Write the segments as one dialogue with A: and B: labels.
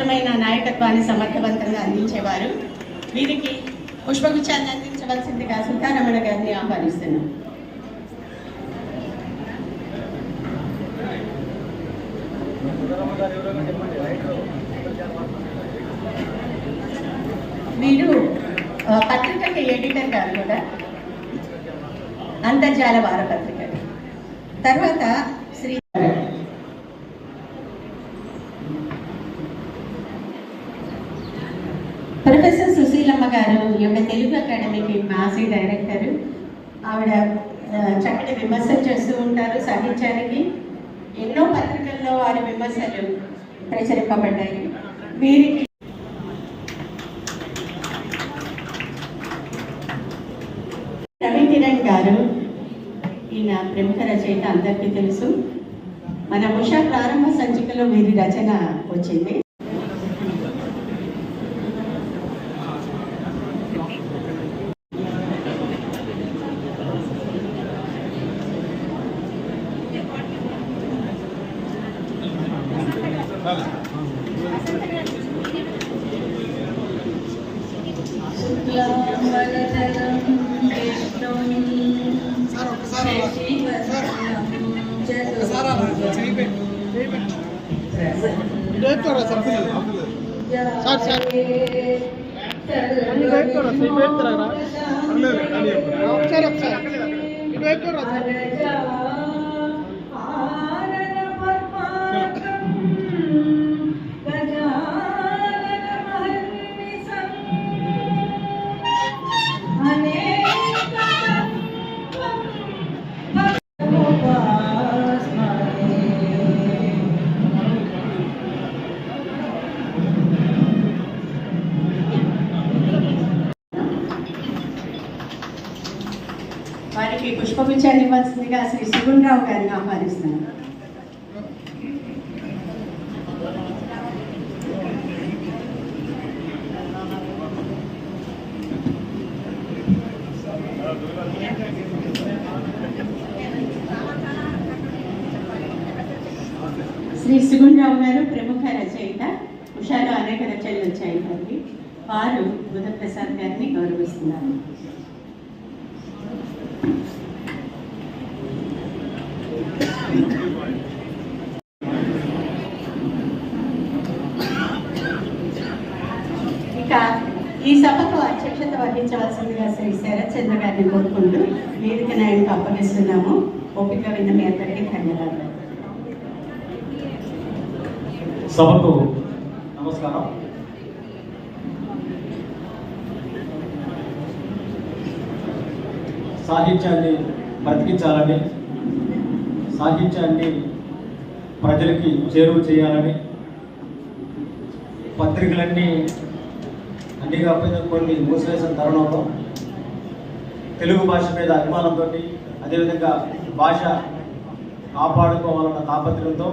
A: అవసరమైన నాయకత్వాన్ని సమర్థవంతంగా అందించేవారు. వీరికి పుష్పగుచ్చాన్ని అందించవలసిందిగా సీతారమణ గారిని ఆహ్వానిస్తున్నాం. వీరు ఆ, పత్రికకి ఎడిటర్ గారు కూడా. అంతర్జాల వారపత్రిక తర్వాత శ్రీ గారు ఈ యొక్క తెలుగు అకాడమీకి మాజీ డైరెక్టర్. ఆవిడ చక్కటి విమర్శలు చేస్తూ ఉంటారు సాహిత్యానికి. ఎన్నో పత్రికల్లో వారి విమర్శలు ప్రచురింపబడ్డాయి. వీరికి రవి కిరణ్ గారు ఈయన ప్రముఖ రచయిత అందరికీ తెలుసు. మన ఉషా ప్రారంభ సంచికలో వీరి రచన వచ్చింది. Johnson. పుష్పగుచ్చాన్ని శ్రీ శ్రీ సుగుణరావు గారిని ఆహ్వానిస్తున్నాను శ్రీ సుగుణరావు గారు ప్రముఖ రచయిత ఉషాలో అనేక రచనలు వచ్చాయి వారికి వారు బుధప్రసాద్ గారిని గౌరవిస్తున్నారు ఇక ఈ సభకు అధ్యక్షత వహించవలసిందిగా శ్రీ శరత్ చంద్ర గారిని కోరుకుంటూ వేదిక నాయకులకు అప్పగిస్తున్నాము ఓపిక విన్న మీ అందరికీ ధన్యవాదాలు.
B: సభకు నమస్కారం. సాహిత్యాన్ని బ్రతికించాలని సాహిత్యాన్ని ప్రజలకి చేరువ చేయాలని పత్రికలన్నీ అన్ని కాకపోయినా కొన్ని మూసివేసిన తరుణంలో తెలుగు భాష మీద అభిమానంతో అదేవిధంగా భాష కాపాడుకోవాలన్న తాపత్రయంతో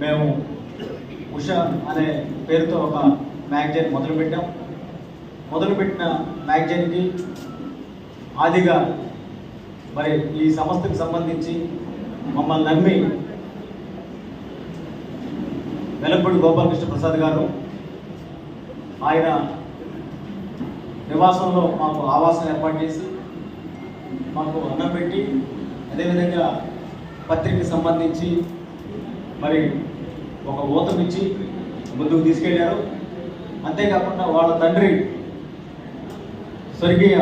B: మేము ఉష అనే పేరుతో ఒక మ్యాగజైన్ మొదలుపెట్టాం. మొదలుపెట్టిన మ్యాగజైన్కి ఆదిగా మరి ఈ సంస్థకు సంబంధించి మమ్మల్ని నమ్మి వెలంపూడి గోపాలకృష్ణ ప్రసాద్ గారు ఆయన నివాసంలో మాకు ఆవాసం ఏర్పాటు చేసి మాకు అన్నం పెట్టి అదేవిధంగా పత్రికకి సంబంధించి మరి ఒక ఊతం ఇచ్చి ముందుకు తీసుకెళ్ళారు. అంతేకాకుండా వాళ్ళ తండ్రి స్వర్గీయ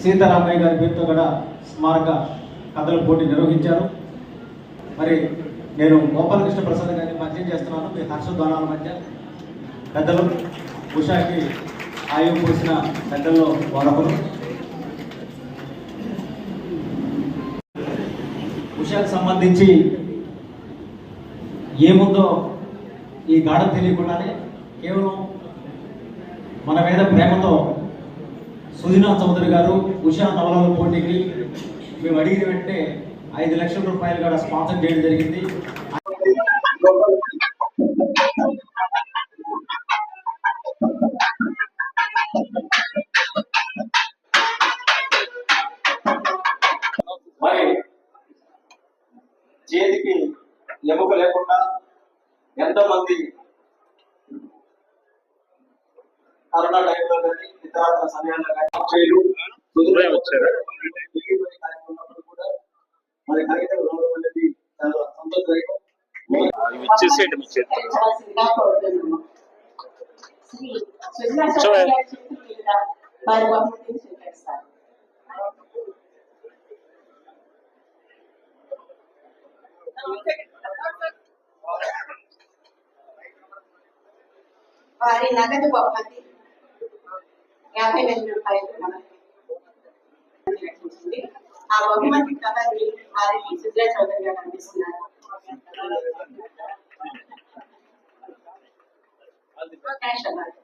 B: సీతారామయ్య గారి పేరుతో కూడా స్మారక కథల పోటీ నిర్వహించారు. మరి నేను గోపాలకృష్ణ ప్రసాద్ గారిని పరిచయం చేస్తున్నాను. మీ హర్షధ్వానాల మధ్య పెద్దలు ఉషాకి ఆయువు పోసిన పెద్దల్లో వారొకరు ఉషాకు సంబంధించి ఏముందో ఈ గాఢ తెలియకుండానే కేవలం మన మీద ప్రేమతో సుజనా చౌదరి గారు ఉషా నవలల పోటీకి మేము అడిగిన వెంటనే ఐదు లక్షల రూపాయలు కూడా స్పాన్సర్ చేయడం జరిగింది. సమయాల్లో కుదురే వచ్చారు మరి కార్యక్రమం రావడం అనేది చాలా సంతోషదాయకం
C: అవి ఇచ్చేసేయండి మీ చేతిలో
A: వారి నగదు బహుమతి యాభై వేల రూపాయలు మనకి లభించింది. ఆ బహుమతి కవర్ని వారికి సుజనా చౌదరి గారు అందిస్తున్నారు క్యాష్ అన్నారు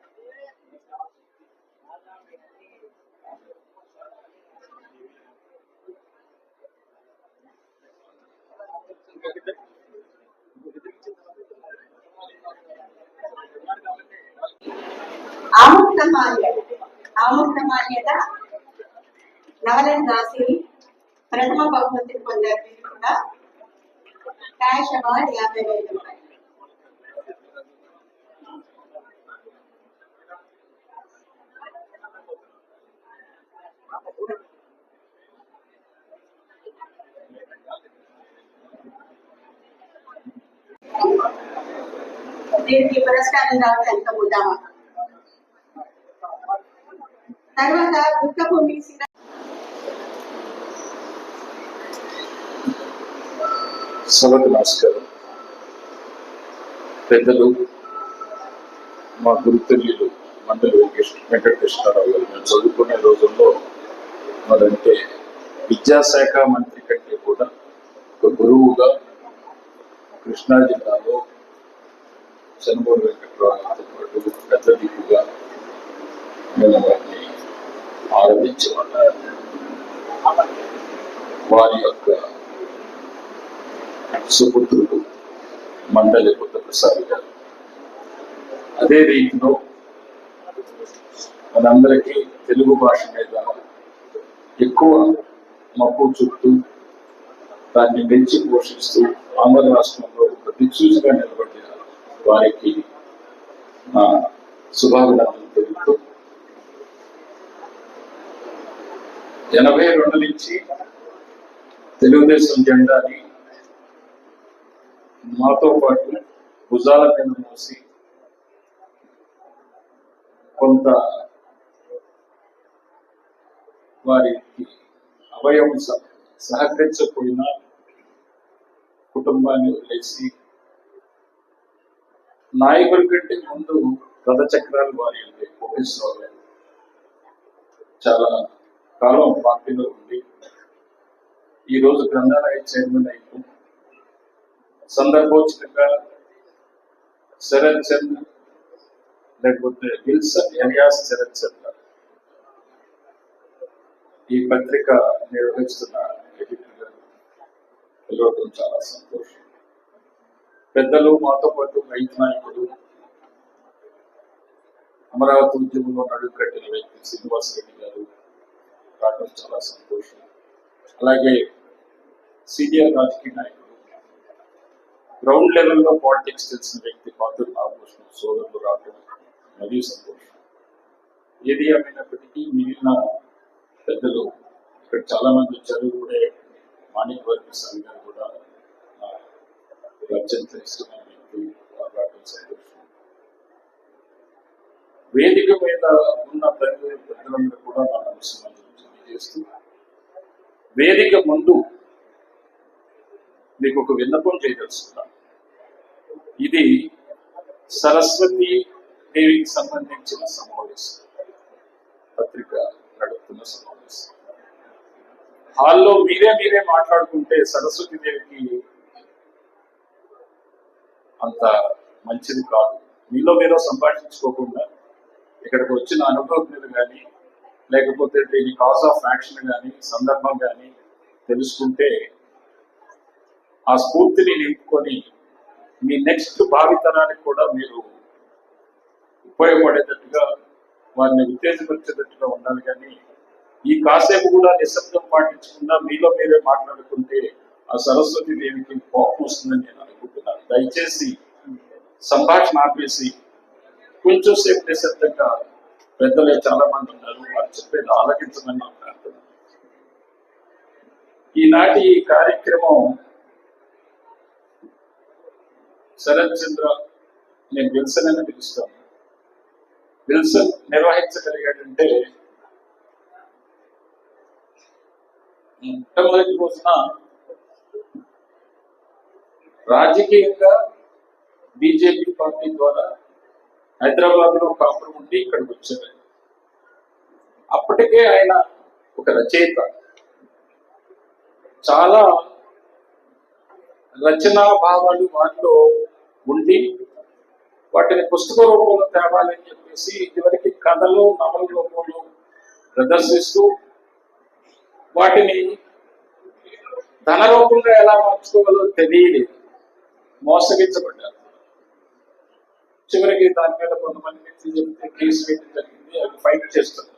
A: ఆముక్తమాల్య ఆముక్తమాల్యత నవలను రాసి ప్రథమ బహుమతిని పొందారు వీరు కూడా క్యాష్ అవార్డ్ యాభై వేల రూపాయలు దీనికి పురస్కారం రావడం ఎంత ముద్దామా తర్వాత దుఃఖభూమి
C: సభకు నమస్కారం. పెద్దలు మా గురుతుల్యులు మండలి వెంకటకృష్ణారావు గారు మేము చదువుకునే రోజుల్లో మరంటే విద్యాశాఖ మంత్రి కంటే కూడా ఒక గురువుగా కృష్ణా జిల్లాలో చనుమూరు వెంకటరావుతో పాటు పెద్ద దిగుగా మేము ఆరంభించమన్నారు వారి యొక్క సుపుత్రుడు మండలి బుద్ధప్రసాద్ గారు. అదే రీతిలో మనందరికీ తెలుగు భాష మీద ఎక్కువ మక్కువ చుట్టూ దాన్ని పెంచి పోషిస్తూ ఆంధ్ర రాష్ట్రంలో ఒక దిక్సూచిగా నిలబడిన వారికి నా శుభాభినందనలు తెలుపుతూ ఎనభై రెండు నుంచి తెలుగుదేశం జెండాని మాతో పాటు భుజాల మీద మోసి కొంత వారికి అవయవం సహకరించకపోయిన సహకరించకపోయినా కుటుంబాన్ని వదిలేసి నాయకుడి కంటే ముందు రథచక్రాలు వారి ఉంటాయి కోటేశ్వరరావు చాలా కాలం పార్టీలో ఉండి ఈ రోజు గ్రంథాలయ చైర్మన్ అయిపోయి సందర్భోచితంగా శరత్ చంద్ర లేకపోతే విల్సన్ ఎలియాస్ శరత్ చంద్ర ఈ పత్రిక నిర్వహిస్తున్న ఎడిటర్ గారు పిలవటం చాలా సంతోషం. పెద్దలు మాతో పాటు రైతు నాయకులు అమరావతి ఉద్యమంలో నడుము కట్టిన వ్యక్తి శ్రీనివాస్ రెడ్డి గారు రావడం చాలా సంతోషం. అలాగే సీనియర్ రాజకీయ నాయకులు. గ్రౌండ్ లెవెల్లో పాలిటిక్స్ తెలిసిన వ్యక్తి పాత్ర నాగభూషణ సోదరులు రావడం మరియు సంతోషం. ఏది ఏమైనప్పటికీ మిగిలిన పెద్దలు ఇక్కడ చాలా మంది వచ్చారు కూడా మాణిక్ వర్గస్వామి గారు కూడా అత్యంత ఇష్టమైన వ్యక్తి రావడం సంతోషం. వేదిక మీద ఉన్న పెద్దలు పెద్దలందరూ కూడా నా నమస్కారం చేస్తున్నారు. వేదిక ముందు మీకు ఒక విన్నపం చేయదలుచుకున్నాను ఇది సరస్వతి దేవికి సంబంధించిన సమావేశం. పత్రిక నడుపుతున్న సమావేశం. హాల్లో మీరే మీరే మాట్లాడుకుంటే సరస్వతి దేవికి అంత మంచిది కాదు. మీలో మీరు సంభాషించుకోకుండా ఇక్కడికి వచ్చిన అనుభవజ్ఞులు కానీ లేకపోతే దీని కాజ్ ఆఫ్ యాక్షన్ కానీ సందర్భం కానీ తెలుసుకుంటే ఆ స్ఫూర్తిని నింపుకొని మీ నెక్స్ట్ భావితరానికి కూడా మీరు ఉపయోగపడేటట్టుగా వారిని ఉత్తేజపరిచేటట్టుగా ఉండాలి. కానీ ఈ కాసేపు కూడా నిశ్శబ్దం పాటించకుండా మీలో మీరే మాట్లాడుకుంటే ఆ సరస్వతి దేవికి కోపం వస్తుందని నేను అనుకుంటున్నాను. దయచేసి సంభాషణ ఆపేసి కొంచెం సేపు నిశ్శబ్దంగా పెద్దలే చాలా మంది ఉన్నారు. వారు చెప్పేది ఆలకించమని నా ఈనాటి ఈ కార్యక్రమం శరత్ చంద్ర నేను విల్సన్ అని పిలుస్తాను. విల్సన్ నిర్వహించగలిగాడంటే మొట్టమొదటి రోజున రాజకీయంగా బీజేపీ పార్టీ ద్వారా హైదరాబాద్లో అప్పుడు ఉండి ఇక్కడికి వచ్చారు. అప్పటికే ఆయన ఒక రచయిత. చాలా రచనా భావాలు వాటిలో ఉండి వాటిని పుస్తక రూపంలో తేవాలని చెప్పేసి ఇదివరకు కథలు నవల రూపంలో ప్రదర్శిస్తూ వాటిని ధన రూపంగా ఎలా మార్చుకోవాలో తెలియలేదు. మోసగించబడ్డారు. చివరికి దాని మీద కొంతమంది వ్యక్తులు చెప్తే కేసు వేయడం జరిగింది అది ఫైట్ చేస్తున్నారు.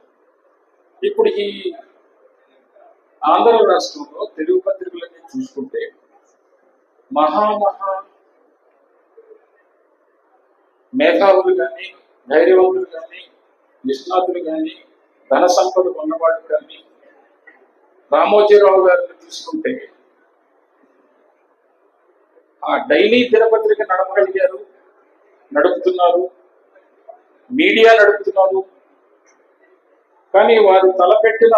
C: ఇప్పుడు ఈ ఆంధ్ర రాష్ట్రంలో తెలుగు పత్రికలన్నీ చూసుకుంటే మహామహా మేధావులు కానీ ధైర్యవంతులు కానీ నిష్ణాతులు కానీ ధన సంపద ఉన్నవాళ్ళు కానీ రామోజీరావు గారిని తీసుకుంటే ఆ డైలీ దినపత్రిక నడపగలిగారు. నడుపుతున్నారు. మీడియా నడుపుతున్నారు. కానీ వారు తలపెట్టిన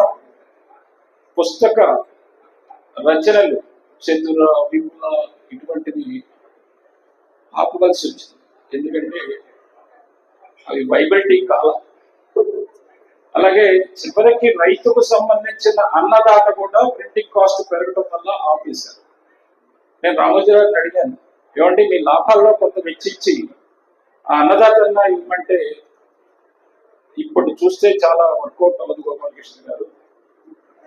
C: పుస్తక రచనలు చతుర విపుల ఇటువంటివి ఆపవలసి వచ్చింది. ఎందుకంటే అవి వైబిలిటీ కాలం. అలాగే చివరికి రైతుకు సంబంధించిన అన్నదాత కూడా ప్రింటింగ్ కాస్ట్ పెరగడం వల్ల ఆపేశారు. నేను రామోజీరావుని అడిగాను ఏమంటే మీ లాభాల్లో కొంత వెచ్చించి ఆ అన్నదాతన్న ఇవ్వమంటే ఇప్పుడు చూస్తే చాలా వర్కౌట్ అవ్వదు గోపాలకృష్ణ గారు.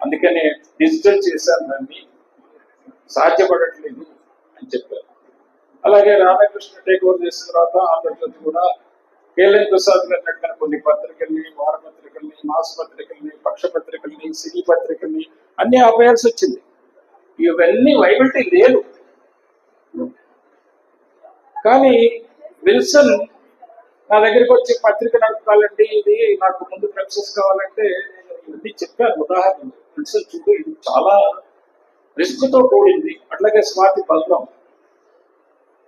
C: అందుకనే డిజిటల్ చేశాను దాన్ని సాధ్యపడట్లేదు అని చెప్పారు. అలాగే రాధాకృష్ణ టేక్ ఓవర్ చేసిన తర్వాత ఆంధ్రజ్యోతి కూడా కేఎల్ఎన్ ప్రసాద్ గారు నడిపిన కొన్ని పత్రికల్ని వారపత్రికల్ని మాస్ పత్రికల్ని పక్ష పత్రికల్ని సినీ పత్రికల్ని అన్ని ఆపేయాల్సి వచ్చింది. ఇవన్నీ వైబిలిటీ లేదు. కానీ విల్సన్ నా దగ్గరికి వచ్చి పత్రిక నడపాలండి ఇది నాకు ముందు ప్రెమిసెస్ కావాలంటే ఇది ఇవన్నీ చెప్పాను ఉదాహరణ విల్సన్ చూడు ఇది చాలా రిస్క్తో కూడింది. అట్లాగే స్వాతి బలరాం.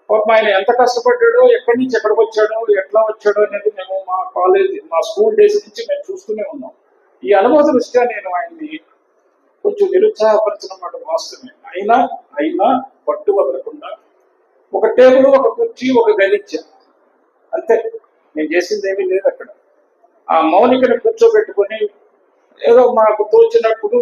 C: పాపం ఆయన ఎంత కష్టపడ్డాడో ఎక్కడి నుంచి ఎక్కడికి వచ్చాడో ఎట్లా వచ్చాడో అనేది మేము మా కాలేజ్ మా స్కూల్ డేస్ నుంచి మేము చూస్తూనే ఉన్నాం. ఈ అనుభవ దృష్ట్యా నేను ఆయన్ని కొంచెం నిరుత్సాహపరచడం మాట వాస్తవమే. అయినా అయినా పట్టు వదలకుండా ఒక టేబుల్ ఒక కుర్చీ ఒక గదిచ్చ అంతే. నేను చేసింది ఏమీ లేదు అక్కడ. ఆ మౌనికను కూర్చోబెట్టుకొని ఏదో మాకు తోచినప్పుడు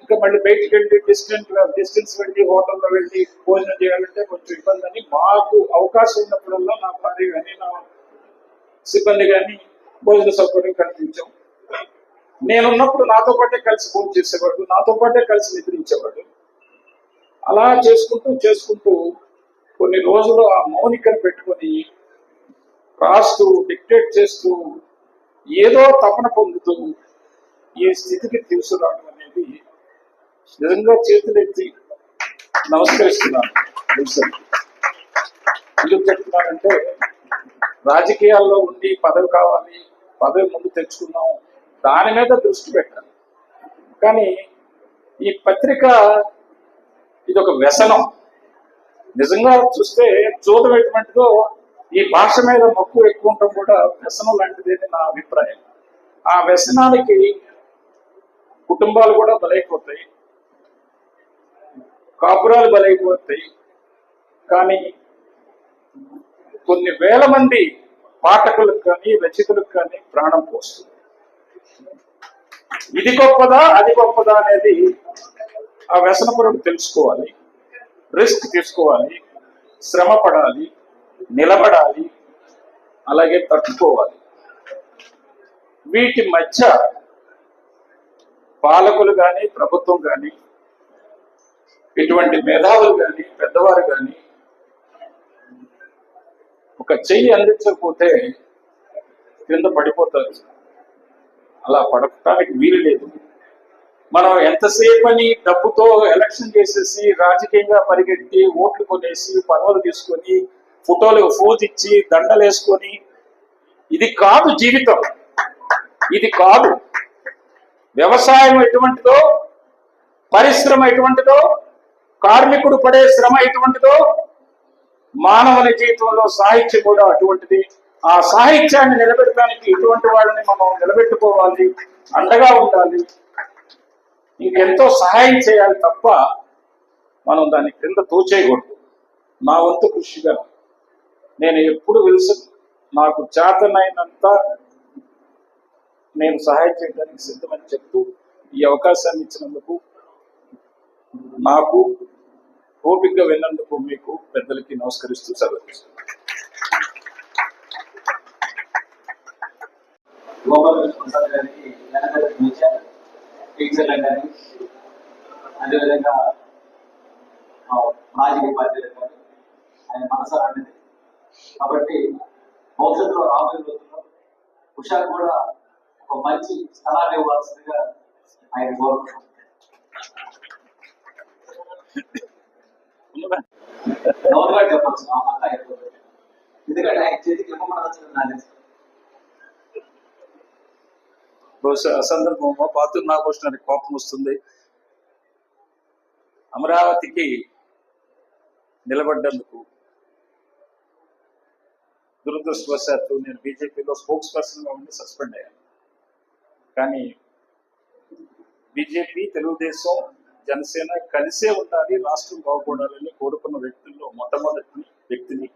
C: ఇంకా మళ్ళీ బయటికి వెళ్ళి డిస్టెన్స్ డిస్టెన్స్ వెళ్ళి హోటల్లో వెళ్ళి భోజనం చేయాలంటే కొంచెం ఇబ్బంది అని మాకు అవకాశం ఉన్నప్పుడల్లా నా భార్య కానీ నా సిబ్బంది కానీ భోజన సౌకర్యం కల్పించాం. నేనున్నప్పుడు నాతో పాటే కలిసి ఫోన్ చేసేవాడు నాతో పాటే కలిసి నిద్రించేవాడు. అలా చేసుకుంటూ చేసుకుంటూ కొన్ని రోజులు ఆ మౌనికను పెట్టుకొని రాస్తూ డిక్టేట్ చేస్తూ ఏదో తపన పొందుతూ ఈ స్థితికి తీసుకురావడం అనేది నిజంగా చేతులెత్తి నమస్కరిస్తున్నాను. ఎందుకు చెప్తున్నానంటే రాజకీయాల్లో ఉండి పదవి కావాలి పదవి ముందు తెచ్చుకున్నాం దాని మీద దృష్టి పెట్టాలి. కానీ ఈ పత్రిక ఇది ఒక వ్యసనం. నిజంగా చూస్తే చూడటం ఎటువంటిదో ఈ భాష మీద మక్కువ ఎక్కువ ఉండటం కూడా వ్యసనం లాంటిది నా అభిప్రాయం. ఆ వ్యసనానికి కుటుంబాలు కూడా బలైపోతాయి. కాపురాలు బలైపోతాయి. కానీ కొన్ని వేల మంది పాఠకులకు కానీ రచితులకు కానీ ప్రాణం పోస్తుంది. ఇది గొప్పదా అది గొప్పదా అనేది ఆ వ్యసనపరుడు తెలుసుకోవాలి. రిస్క్ తీసుకోవాలి. శ్రమ పడాలి. నిలబడాలి అలాగే తట్టుకోవాలి. వీటి మధ్య పాలకులు కానీ ప్రభుత్వం కానీ ఇటువంటి మేధావులు కానీ పెద్దవారు కానీ ఒక చెయ్యి అందించకపోతే కింద పడిపోతారు. అలా పడటానికి వీలు లేదు. మనం ఎంతసేపు అని డబ్బుతో ఎలక్షన్ చేసేసి రాజకీయంగా పరిగెత్తి ఓట్లు కొనేసి పదవులు తీసుకొని ఫోటోలు ఫోజ్ ఇచ్చి ఇది కాదు జీవితం. ఇది కాదు. వ్యవసాయం ఎటువంటిదో పరిశ్రమ ఎటువంటిదో కార్మికుడు పడే శ్రమ ఎటువంటిదో మానవుని జీవితంలో సాహిత్యం కూడా అటువంటిది. ఆ సాహిత్యాన్ని నిలబెట్టడానికి ఇటువంటి వాళ్ళని మనం నిలబెట్టుకోవాలి అండగా ఉండాలి. ఇంకెంతో సహాయం చేయాలి తప్ప మనం దాని క్రింద తోచేయకూడదు. నా వంతు కృషిగా నేను ఎప్పుడు వెలుసు నాకు చేతనైనంత నేను సహాయం చేయడానికి సిద్ధమని చెప్తూ ఈ అవకాశాన్ని ఇచ్చినందుకు నాకు ఓపికగా వెళ్ళినందుకు మీకు పెద్దలకి నమస్కరిస్తూ సెలవు తీసుకుంటాను.
B: ప్రసాద్ గారికి టీచర్ల అదేవిధంగా ఆయన మనసు అనేది కాబట్టి భవిష్యత్తులో రాబోయే రోజుల్లో ఉషా కూడా ఒక మంచి స్థలాన్ని ఇవ్వాల్సిందిగా ఆయన కోరుకుంటున్నాం
C: ఉన్నదా?
B: గౌరవంగా చెప్పచ్చు ఆ మాట ఎందుకంటే ఆయన చేతికి ఇవ్వమని నాకు
C: బహుశా అసందర్భంలో పాతూరు నాగభూషణానికి కోపం వస్తుంది. అమరావతికి నిలబడ్డందుకు దురదృష్టవశాత్తు నేను బీజేపీలో స్పోక్స్ పర్సన్గా ఉండి సస్పెండ్ అయ్యాను. కానీ బీజేపీ తెలుగుదేశం జనసేన కలిసే ఉండాలి రాష్ట్రం బాగుపడాలని కోరుకున్న వ్యక్తుల్లో మొట్టమొదటి వ్యక్తిని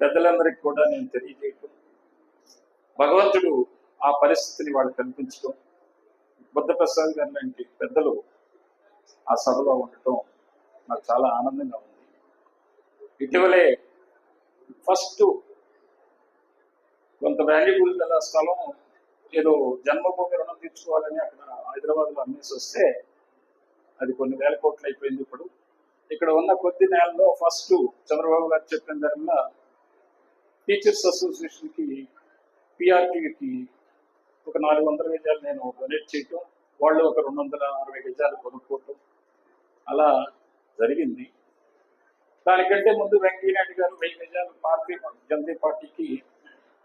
C: పెద్దలందరికీ కూడా నేను తెలియజేయటం భగవంతుడు ఆ పరిస్థితిని వాళ్ళు కల్పించడం బుద్ధప్రసాద్ గారి లాంటి పెద్దలు ఆ సభలో ఉండటం నాకు చాలా ఆనందంగా ఉంది. ఇటీవలే ఫస్ట్ కొంత వాల్యుబుల్ గల స్థలం ఏదో జన్మభూమి రుణం తీర్చుకోవాలని అక్కడ హైదరాబాద్లో అమ్మేసి వస్తే అది కొన్ని వేల కోట్లు అయిపోయింది ఇప్పుడు. ఇక్కడ ఉన్న కొద్ది నెలల్లో ఫస్ట్ చంద్రబాబు గారు చెప్పిన ధరలో టీచర్స్ అసోసియేషన్కి పిఆర్టీకి ఒక నాలుగు వందల గజాలు నేను డొనేట్ చేయటం వాళ్ళు ఒక రెండు వందల అరవై గజాలు కొనుక్కోవటం అలా జరిగింది. దానికంటే ముందు వెంకయ్యనాయుడు గారు వెయ్యి పార్టీ జనతా పార్టీకి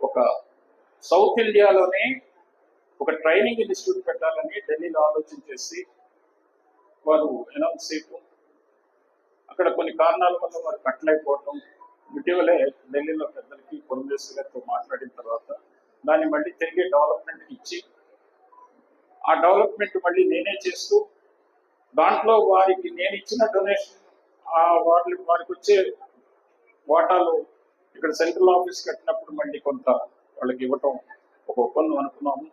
C: ఒక సౌత్ ఇండియాలోనే ఒక ట్రైనింగ్ ఇన్స్టిట్యూట్ పెట్టాలని ఢిల్లీలో ఆలోచన చేసి వారు అనౌన్స్ చేయటం అక్కడ కొన్ని కారణాల వల్ల వారు కట్టలేకపోవటం ఇటీవలే ఢిల్లీలో పెద్దలకి పురంధేశ్వరి గారితో మాట్లాడిన తర్వాత దాన్ని మళ్ళీ తిరిగి డెవలప్మెంట్ ఇచ్చి ఆ డెవలప్మెంట్ మళ్ళీ నేనే చేస్తూ దాంట్లో వారికి నేను ఇచ్చిన డొనేషన్ ఆ వారి వారికి వచ్చే వాటాలు ఇక్కడ సెంట్రల్ ఆఫీస్ కట్టినప్పుడు మళ్ళీ కొంత వాళ్ళకి ఇవ్వటం ఒక ఒప్పందం అనుకున్నాము.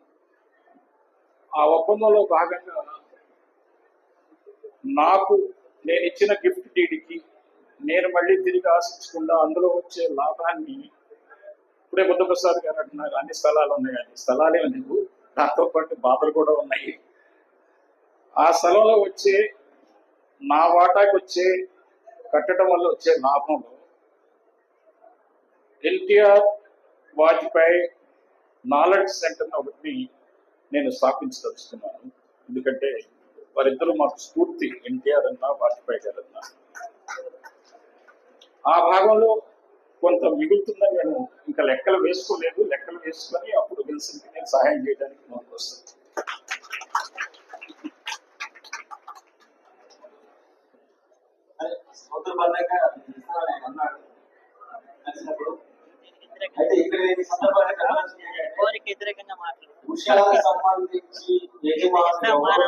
C: ఆ ఒప్పందంలో భాగంగా నాకు నేను ఇచ్చిన గిఫ్ట్ డీడ్కి నేను మళ్ళీ తిరిగి ఆశించకుండా అందులో వచ్చే లాభాన్ని ఇప్పుడే బుద్ధప్రసాద్ గారు అంటున్నారు అన్ని స్థలాలు ఉన్నాయి అన్ని స్థలాలే లేవు. దాంతో పాటు బాధలు కూడా ఉన్నాయి. ఆ స్థలంలో వచ్చే నా వాటాకి వచ్చే కట్టడం వల్ల వచ్చే లాభంలో ఎన్టీఆర్ వాజ్పేయి నాలెడ్జ్ సెంటర్ ఒకటి నేను స్థాపించదలుచుకున్నాను. ఎందుకంటే వారిద్దరూ మాకు స్ఫూర్తి ఎన్టీఆర్ అన్నా వాజ్పేయి గారు అన్నా. ఆ భాగంలో కొంత మిగులుతుందని నేను ఇంకా లెక్కలు వేసుకోలేదు. లెక్కలు వేసుకొని అప్పుడు విల్సన్కి నేను సహాయం చేయడానికి ముందుకు వస్తాను.
B: సముద్ర బద్దంగా ఇస్తానని ఆయన అన్నాడు. కలిసినప్పుడు అయితే ఇక్కడ ఈ సందర్భంగా చెప్పాల్సింది ఏంటంటే,
D: కోరిక వ్యతిరేకంగా మాట్లాడు
B: ఉషాకు సంబంధించి
D: ఈ తర్వాత ఎవరు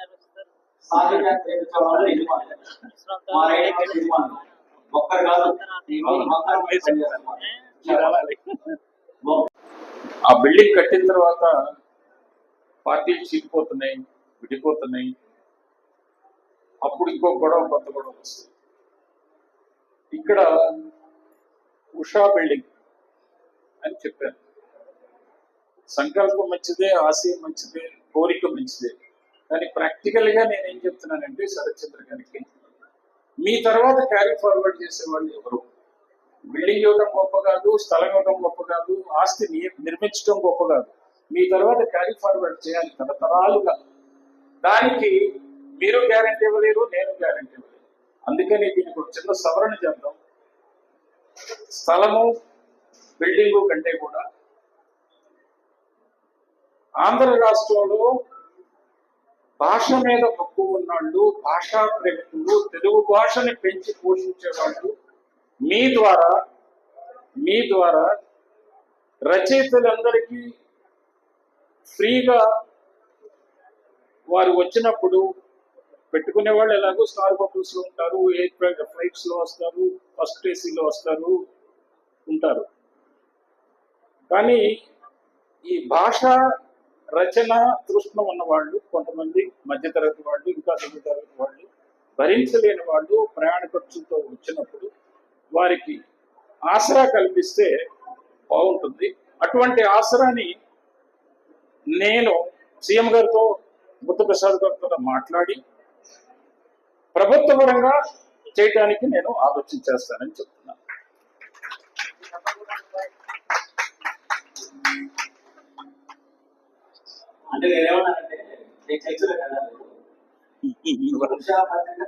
D: నిర్వహిస్తారు
B: వాళ్ళు యజమానులు. ఒక్కరు కాదు.
C: ఆ బిల్డింగ్ కట్టిన తర్వాత పార్టీలు చీలిపోతున్నాయి విడిపోతున్నాయి. అప్పుడు ఇంకో గొడవ కొత్త గొడవ వస్తుంది. ఇక్కడ ఉషా బిల్డింగ్ అని చెప్పాను సంకల్పం మంచిదే ఆశయం మంచిదే కోరిక మంచిదే. కానీ ప్రాక్టికల్గా నేనేం నేను ఏం చెప్తున్నానంటే శరత్చంద్ర గారికి మీ తర్వాత క్యారీ ఫార్వర్డ్ చేసే వాళ్ళు ఎవరు? బిల్డింగ్ ఇవ్వడం గొప్ప కాదు స్థలం ఇవ్వడం గొప్ప కాదు ఆస్తి నిర్మించడం గొప్ప కాదు. మీ తర్వాత క్యారీ ఫార్వర్డ్ చేయాలి తరతరాలుగా దానికి మీరు గ్యారంటీ ఇవ్వలేరు నేను గ్యారంటీ ఇవ్వలేరు. అందుకని దీనికి ఒక చిన్న సవరణ చేద్దాం. స్థలము బిల్డింగు కంటే కూడా ఆంధ్ర రాష్ట్రంలో భాష మీద హక్కు ఉన్నాళ్ళు భాషా ప్రేమికులు తెలుగు భాషని పెంచి పోషించే వాళ్ళు మీ ద్వారా మీ ద్వారా రచయితలందరికీ ఫ్రీగా వారు వచ్చినప్పుడు పెట్టుకునే వాళ్ళు ఎలాగో స్టార్ హోటల్స్లో ఉంటారు ఎయిర్ ఫ్లైట్స్లో వస్తారు ఫస్ట్ ఏసీలో వస్తారు ఉంటారు. కానీ ఈ భాష రచన తృష్ణ ఉన్న వాళ్ళు కొంతమంది మధ్యతరగతి వాళ్ళు ఇంకా తొమ్మిది తరగతి వాళ్ళు భరించలేని వాళ్ళు ప్రయాణ ఖర్చులతో వచ్చినప్పుడు వారికి ఆసరా కల్పిస్తే బాగుంటుంది. అటువంటి ఆసరాని నేను సీఎం గారితో బుద్ధప్రసాద్ గారితో మాట్లాడి ప్రభుత్వ పరంగా చేయటానికి నేను ఆలోచన చేస్తానని చెప్తున్నాను.
B: అంటే నేనేమన్నానంటే నేను చర్చలో వెళ్ళాలి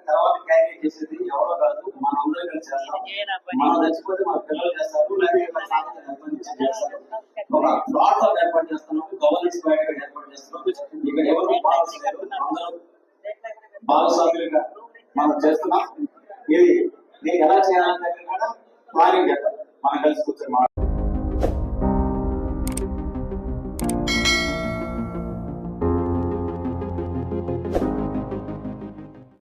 B: తర్వాత క్యారీ చేసేది ఎవరో కాదు మనం అందరం కలిసి చేస్తాం. మనం చచ్చిపోతే మన పిల్లలు చేస్తారు లేకపోతే మన సాధన ఏర్పాటు చేసి చేస్తారు. ఒక ప్లాట్ఫామ్ ఏర్పాటు చేస్తున్నాం గవర్నెన్స్ బయట ఏర్పాటు చేస్తున్నాం. ఇక్కడ ఎవరు భాగస్వాములు అందరూ భాగస్వాములుగా మనం చేస్తున్నాం. ఇది నేను ఎలా చేయాలనే కూడా ప్లానింగ్ చేద్దాం. మనం కలిసి కూర్చొని